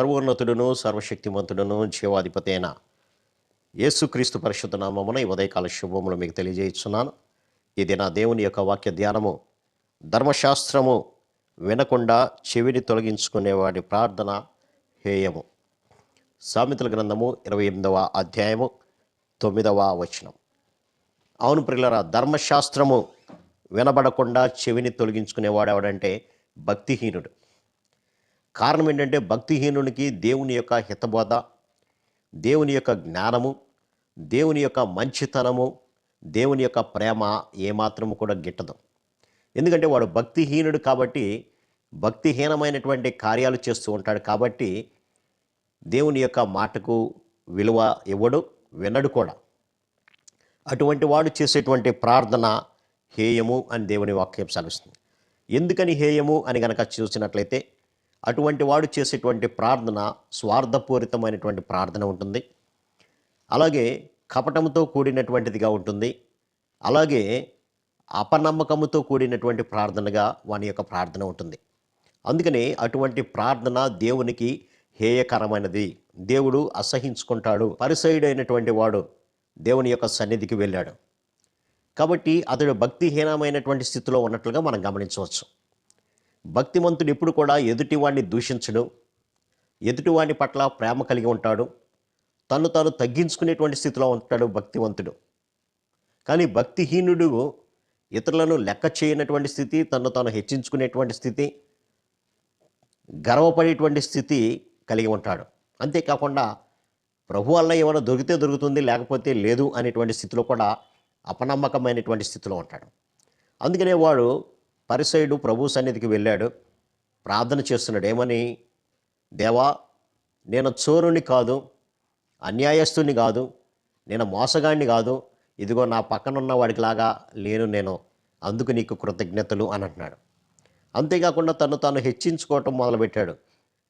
సర్వోన్నతుడును సర్వశక్తిమంతుడును జీవాధిపతి అయిన యేసుక్రీస్తు పరిశుద్ధ నామమున ఈ ఉదయకాల శుభములు మీకు తెలియజేస్తున్నాను. ఇది నా దేవుని యొక్క వాక్య ధ్యానము ధర్మశాస్త్రము వినకుండా చెవిని తొలగించుకునేవాడి ప్రార్థన హేయము. సామెతల గ్రంథము ఇరవై ఎనిమిదవ అధ్యాయము తొమ్మిదవ వచనం. అవును ప్రిల్లరా ధర్మశాస్త్రము వినబడకుండా చెవిని తొలగించుకునేవాడు ఎవడంటే భక్తిహీనుడు. కారణం ఏంటంటే భక్తిహీనునికి దేవుని యొక్క హితబోధ దేవుని యొక్క జ్ఞానము దేవుని యొక్క మంచితనము దేవుని యొక్క ప్రేమ ఏమాత్రము కూడా గిట్టదు. ఎందుకంటే వాడు భక్తిహీనుడు కాబట్టి భక్తిహీనమైనటువంటి కార్యాలు చేస్తూ ఉంటాడు కాబట్టి దేవుని యొక్క మాటకు విలువ ఇవ్వడు వినడు కూడా. అటువంటి వాడు చేసేటువంటి ప్రార్థన హేయము అని దేవుని వాక్యం సెలవుస్తుంది ఎందుకని హేయము అని గనక చూసినట్లయితే అటువంటి వాడు చేసేటువంటి ప్రార్థన స్వార్థపూరితమైనటువంటి ప్రార్థన ఉంటుంది. అలాగే కపటముతో కూడినటువంటిదిగా ఉంటుంది. అలాగే అపనమ్మకముతో కూడినటువంటి ప్రార్థనగా వాని యొక్క ప్రార్థన ఉంటుంది. అందుకని అటువంటి ప్రార్థన దేవునికి హేయకరమైనది. దేవుడు అసహించుకుంటాడు. పరిసయుడైనటువంటి వాడు దేవుని యొక్క సన్నిధికి వెళ్ళాడు. కాబట్టి అతడు భక్తిహీనమైనటువంటి స్థితిలో ఉన్నట్లుగా మనం గమనించవచ్చు. భక్తిమంతుడు ఎప్పుడు కూడా ఎదుటివాడిని దూషించడు. ఎదుటివాడి పట్ల ప్రేమ కలిగి ఉంటాడు. తను తాను తగ్గించుకునేటువంటి స్థితిలో ఉంటాడు భక్తివంతుడు. కానీ భక్తిహీనుడు ఇతరులను లెక్క చేయనటువంటి స్థితి తను తాను హెచ్చించుకునేటువంటి స్థితి గర్వపడేటువంటి స్థితి కలిగి ఉంటాడు. అంతేకాకుండా ప్రభు వల్ల ఏమైనా దొరికితే దొరుకుతుంది లేకపోతే లేదు అనేటువంటి స్థితిలో కూడా అపనమ్మకమైనటువంటి స్థితిలో ఉంటాడు. అందుకనే వాడు పరిసైడు ప్రభు సన్నిధికి వెళ్ళాడు. ప్రార్థన చేస్తున్నాడు. ఏమని? దేవా నేను చోరుని కాదు అన్యాయస్తుని కాదు నేను మోసగాడిని కాదు ఇదిగో నా పక్కనున్న వాడికి లాగా లేను నేను అందుకు నీకు కృతజ్ఞతలు అని అంటున్నాడు. అంతేకాకుండా తను తాను హెచ్చించుకోవటం మొదలుపెట్టాడు.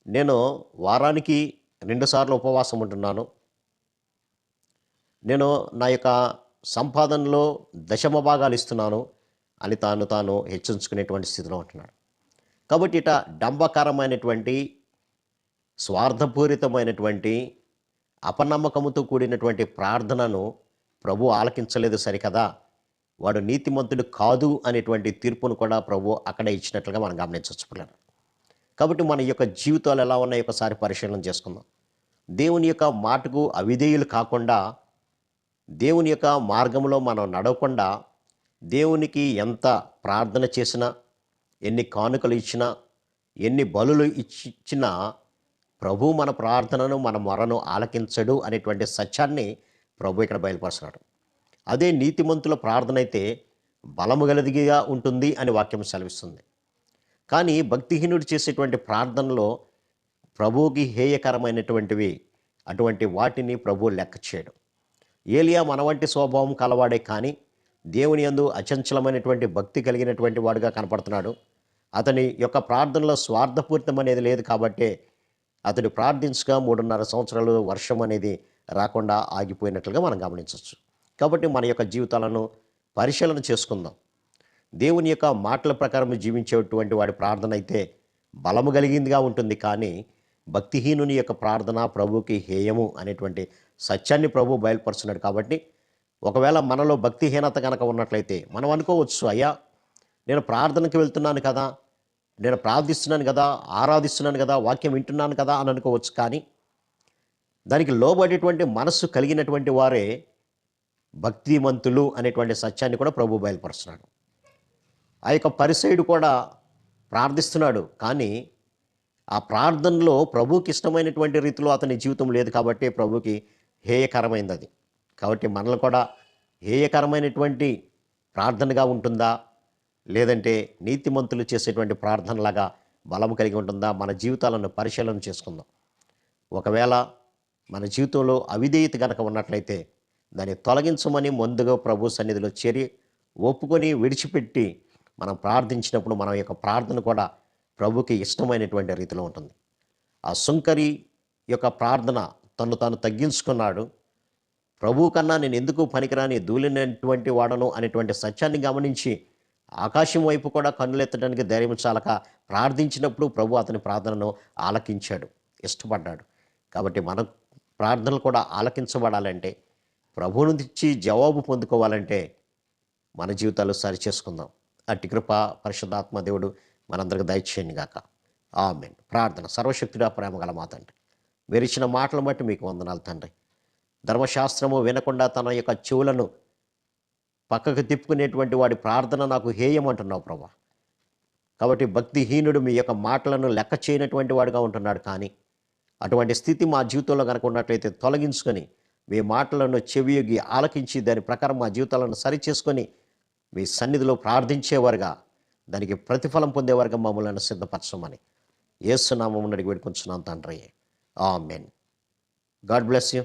నేను వారానికి రెండుసార్లు ఉపవాసం ఉంటున్నాను. నేను నా యొక్క సంపాదనలో దశమ భాగాలు ఇస్తున్నాను. అని తాను తాను హెచ్చరించుకునేటువంటి స్థితిలో ఉంటున్నాడు. కాబట్టి ఇట డంబకరమైనటువంటి స్వార్థపూరితమైనటువంటి అపనమ్మకముతో కూడినటువంటి ప్రార్థనను ప్రభు ఆలకించలేదు సరికదా? వాడు నీతిమంతుడు కాదు అనేటువంటి తీర్పును కూడా ప్రభు అక్కడ ఇచ్చినట్లుగా మనం గమనించవచ్చు పిల్లలు. కాబట్టి మన యొక్క జీవితాలు ఎలా ఉన్నాయో ఒకసారి పరిశీలన చేసుకుందాం. దేవుని యొక్క మాటకు అవిధేయులు కాకుండా దేవుని యొక్క మార్గంలో మనం నడవకుండా దేవునికి ఎంత ప్రార్థన చేసినా ఎన్ని కానుకలు ఇచ్చినా ఎన్ని బలులు ఇచ్చినా ప్రభు మన ప్రార్థనను మన మొరను ఆలకించడు అనేటువంటి సత్యాన్ని ప్రభు ఇక్కడ బయలుపరుస్తున్నాడు. అదే నీతిమంతుల ప్రార్థన అయితే బలము గలదిగా ఉంటుంది అని వాక్యం సెలవిస్తుంది. కానీ భక్తిహీనుడు చేసేటువంటి ప్రార్థనలో ప్రభువుకి హేయకరమైనటువంటివి అటువంటి వాటిని ప్రభు లెక్క చేయడం. ఏలియా మన వంటి స్వభావం కలవాడే కానీ దేవుని యందు అచంచలమైనటువంటి భక్తి కలిగినటువంటి వాడుగా కనపడుతున్నాడు. అతని యొక్క ప్రార్థనలో స్వార్థపూరితం అనేది లేదు కాబట్టే అతడు ప్రార్థించగా మూడున్నర సంవత్సరాలు వర్షం అనేది రాకుండా ఆగిపోయినట్లుగా మనం గమనించవచ్చు. కాబట్టి మన యొక్క జీవితాలను పరిశీలన చేసుకుందాం. దేవుని యొక్క మాటల ప్రకారం జీవించేటువంటి వాడి ప్రార్థన అయితే బలము కలిగిందిగా ఉంటుంది కానీ భక్తిహీనుని యొక్క ప్రార్థన ప్రభుకి హేయము అనేటువంటి సత్యాన్ని ప్రభు బయలుపరుస్తున్నాడు కాబట్టి ఒకవేళ మనలో భక్తిహీనత కనుక ఉన్నట్లయితే మనం అనుకోవచ్చు అయ్యా నేను ప్రార్థనకి వెళ్తున్నాను కదా నేను ప్రార్థిస్తున్నాను కదా ఆరాధిస్తున్నాను కదా వాక్యం వింటున్నాను కదా అని అనుకోవచ్చు. కానీ దానికి లోబడేటువంటి మనస్సు కలిగినటువంటి వారే భక్తిమంతులు అనేటువంటి సత్యాన్ని కూడా ప్రభు బయలుపరుస్తున్నాడు. ఆ యొక్క పరిసయుడు కూడా ప్రార్థిస్తున్నాడు. కానీ ఆ ప్రార్థనలో ప్రభుకి ఇష్టమైనటువంటి రీతిలో అతని జీవితం లేదు కాబట్టి ప్రభుకి హేయకరమైంది అది. కాబట్టి మనలు కూడా హేయకరమైనటువంటి ప్రార్థనగా ఉంటుందా? లేదంటే నీతిమంతులు చేసేటువంటి ప్రార్థనలాగా బలం కలిగి ఉంటుందా? మన జీవితాలను పరిశీలన చేసుకుందాం. ఒకవేళ మన జీవితంలో అవిధేయత కనుక ఉన్నట్లయితే దాన్ని తొలగించమని ముందుగా ప్రభు సన్నిధిలో చేరి ఒప్పుకొని విడిచిపెట్టి మనం ప్రార్థించినప్పుడు మన యొక్క ప్రార్థన కూడా ప్రభుకి ఇష్టమైనటువంటి రీతిలో ఉంటుంది. ఆ సుంకరి యొక్క ప్రార్థన తను తాను తగ్గించుకున్నాడు. ప్రభు కన్నా నేను ఎందుకు పనికిరాని దూలినటువంటి వాడను అనేటువంటి సత్యాన్ని గమనించి ఆకాశం వైపు కూడా కన్నులెత్తడానికి ధైర్యం చాలక ప్రార్థించినప్పుడు ప్రభు అతని ప్రార్థనను ఆలకించాడు ఇష్టపడ్డాడు. కాబట్టి మన ప్రార్థనలు కూడా ఆలకించబడాలంటే ప్రభు నుంచి జవాబు పొందుకోవాలంటే మన జీవితాలు సరి చేసుకుందాం అట్టి కృప పరిశుద్ధాత్మ దేవుడు మనందరికి దయచేయండి గాక. ఆమెన్. ప్రార్థన. సర్వశక్తుడా ప్రేమ గల మా తండ్రి. మీరు ఇచ్చిన మాటలు బట్టి మీకు వందనాలు తండ్రి. ధర్మశాస్త్రము వినకుండా తన యొక్క చెవులను పక్కకు తిప్పుకునేటువంటి వాడి ప్రార్థన నాకు హేయమంటున్నావు ప్రభా. కాబట్టి భక్తిహీనుడు మీ యొక్క మాటలను లెక్క చేయనటువంటి వాడుగా ఉంటున్నాడు కానీ అటువంటి స్థితి మా జీవితంలో కనుక ఉన్నట్లయితే తొలగించుకొని మీ మాటలను చెవియొగి ఆలకించి దాని ప్రకారం మా జీవితాలను సరిచేసుకొని మీ సన్నిధిలో ప్రార్థించేవారుగా దానికి ప్రతిఫలం పొందేవారుగా మమ్మల్ని సిద్ధపరచమని ఏసునామం అడిగి వేడుకుంటున్నాను తండ్రి. ఆమెన్. God bless you.